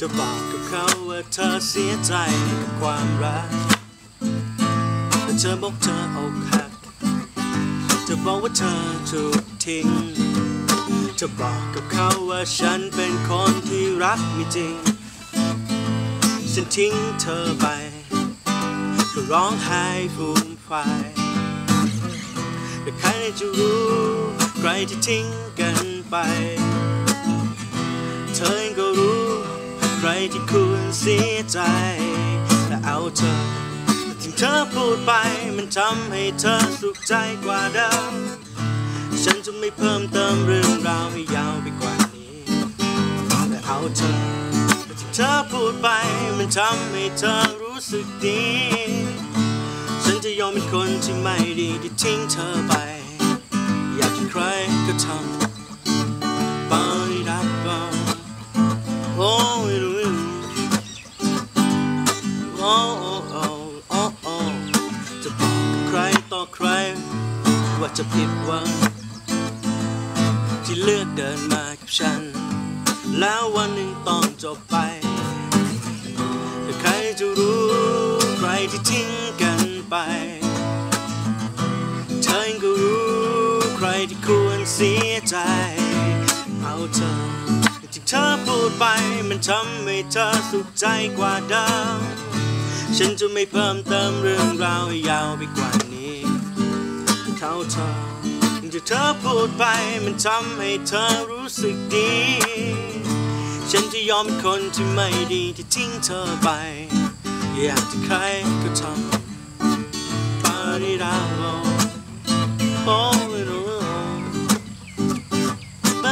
จะบอกกับเขาว่าเธอเสียใจกับความรักแต่เธอบอกเธออกหักจะบอกว่าเธอถูกทิ้งจะบอกกับเขาว่าฉันเป็นคนที่รักไม่จริง ฉันทิ้งเธอไป ก็ร้องไห้ฟูมไฟแต่ใครจะรู้ใครที่ทิ้งกันไป เธอเองก็รู้ ใครที่ควรเสียใจ แต่เอาเธอที่เธอพูดไปมันทำให้เธอสุขใจกว่าเดิมฉันจะไม่เพิ่มเติมเรื่องราวให้ยาวไปกว่านี้แต่เอาเธอที่เธอพูดไปมันทำให้เธอรู้สึกดี ยอมเป็นคนที่ไม่ดีที่ทิ้งเธอไป อยากให้ใครก็ทำปาริดับปาโอ้ยรู้โอ้โอ้โอ้โอ้โอ้จะบอกใครต่อใคร ว่าจะผิดหวัง ที่เลือกเดินมากับฉัน แล้ววันหนึ่งต้องจบไปแต่ใครจะรู้ใครที่ทิ้งกัน ไป เธอเองก็รู้ใครที่ควรเสียใจ เอาเธอที่เธอพูดไปมันทำให้เธอสุขใจกว่าเดิม ฉันจะไม่เพิ่มเติมเรื่องราวให้ยาวไปกว่านี้เท่าเธอที่เธอพูดไปมันทำให้เธอรู้สึกดี ฉันจะยอมเป็นคนที่ไม่ดีที่ทิ้งเธอไป อยากจะใครก็ทำ ปาริดาโลโอ้ยโอ้ป